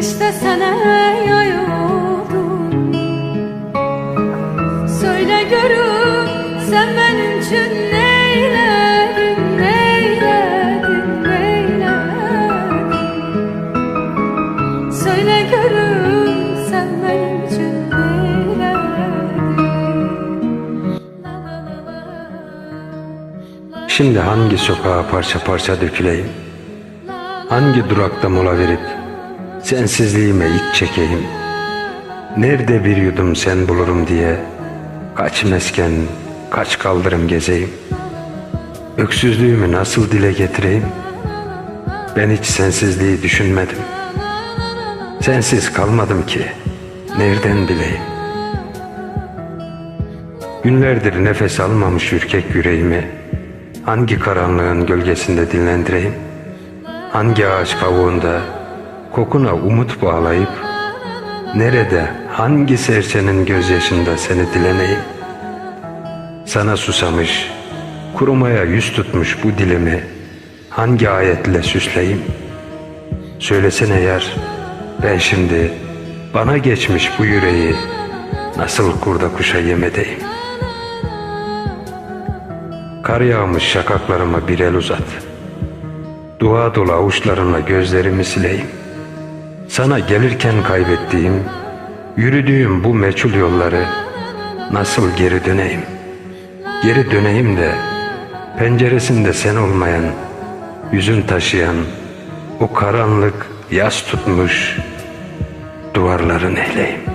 Kışta sana yay oldum Söyle görüm sen benim için neyledin Neyledin neyledin? Söyle görüm sen benim için neyledin? Şimdi hangi sokağa parça parça döküleyim? Hangi durakta mola verip sensizliğime iç çekeyim? Nerede bir yudum sen bulurum diye kaç mesken, kaç kaldırım gezeyim? Öksüzlüğümü nasıl dile getireyim? Ben hiç sensizliği düşünmedim. Sensiz kalmadım ki. Nereden bileyim? Günlerdir nefes almamış ürkek yüreğimi hangi karanlığın gölgesinde dinlendireyim? Hangi ağaç kavuğunda kokuna umut bağlayıp nerede hangi serçenin gözyaşında seni dileneyim? Sana susamış, kurumaya yüz tutmuş bu dilimi hangi ayetle süsleyeyim? Söylesene yar, ben şimdi bana geçmiş bu yüreği nasıl kurda kuşa yem edeyim? Kar yağmış şakaklarıma bir el uzat. Dua dolu avuçlarınla gözlerimi sileyim. Sana gelirken kaybettiğim, yürüdüğüm bu meçhul yolları nasıl geri döneyim? Geri döneyim de penceresinde sen olmayan, yüzün taşıyan, o karanlık yas tutmuş duvarların ehleyim.